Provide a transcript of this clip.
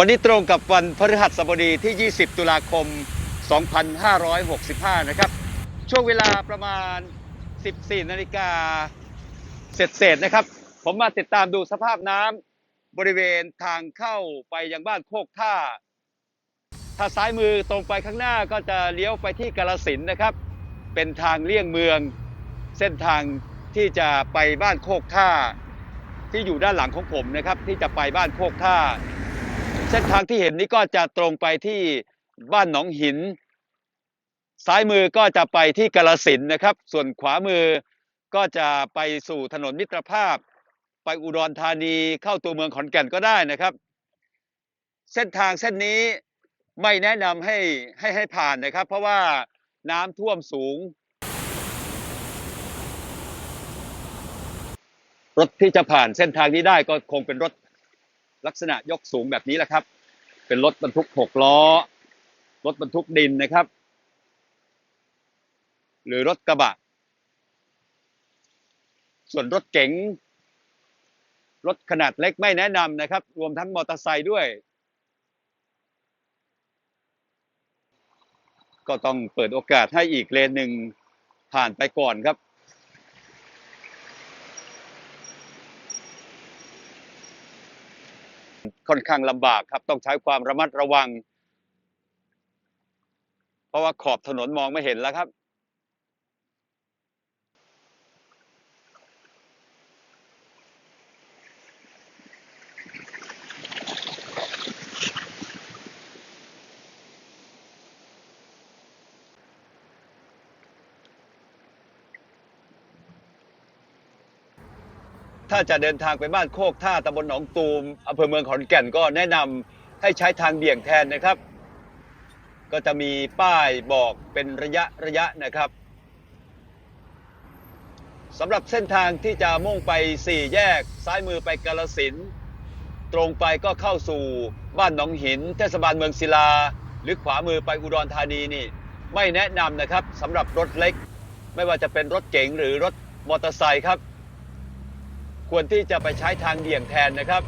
วันนี้ตรงกับวันพฤหัสบดีที่ 20 ตุลาคม 2565 นะครับ ช่วงเวลาประมาณ 14 นาฬิกาเศษๆนะครับ ผมมาติดตามดูสภาพน้ำบริเวณทางเข้าไปยังบ้านโคกท่า ถ้าซ้ายมือตรงไปข้างหน้าก็จะเลี้ยวไปที่กาลสินนะครับ เป็นทางเลี่ยงเมือง เส้นทางที่จะไปบ้านโคกท่า ที่อยู่ด้านหลังของผมนะครับ ที่จะไปบ้านโคกท่า เส้นทางที่เห็นนี้ก็จะตรงไปที่บ้านหนองหิน ซ้ายมือก็จะไปที่กาลสินนะครับ ส่วนขวามือก็จะไปสู่ถนนมิตรภาพ ไปอุดรธานีเข้าตัวเมืองขอนแก่นก็ได้นะครับ เส้นทางเส้นนี้ไม่แนะนำให้ให้ให้ผ่านนะครับ เพราะว่าน้ำท่วมสูง รถที่จะผ่านเส้นทางนี้ได้ก็คงเป็นรถ ลักษณะยกสูงแบบนี้แหละครับ เป็นรถบรรทุกหกล้อ รถบรรทุกดินนะครับ หรือรถกระบะ ส่วนรถเก๋งรถขนาดเล็กไม่แนะนำนะครับ รวมทั้งมอเตอร์ไซค์ด้วย ก็ต้องเปิดโอกาสให้อีกเลนหนึ่งผ่านไปก่อนครับ ค่อนข้างลำบากครับ ต้องใช้ความระมัดระวัง เพราะว่าขอบถนนมองไม่เห็นแล้วครับ ถ้าจะเดินทางไปบ้านโคกท่าตำบลหนองตูมอำเภอเมืองขอนแก่นก็แนะนำให้ใช้ทางเบี่ยงแทนนะครับ ก็จะมีป้ายบอกเป็นระยะระยะนะครับสำหรับเส้นทางที่จะมุ่งไป 4 แยก ซ้ายมือไปกาลสิน ตรงไปก็เข้าสู่บ้านหนองหิน เทศบาลเมืองศิลา หรือขวามือไปอุดรธานีนี่ ไม่แนะนำนะครับสำหรับรถเล็ก ไม่ว่าจะเป็นรถเก๋งหรือรถมอเตอร์ไซค์ครับ ควรที่จะไปใช้ทางเบี่ยงแทนนะครับ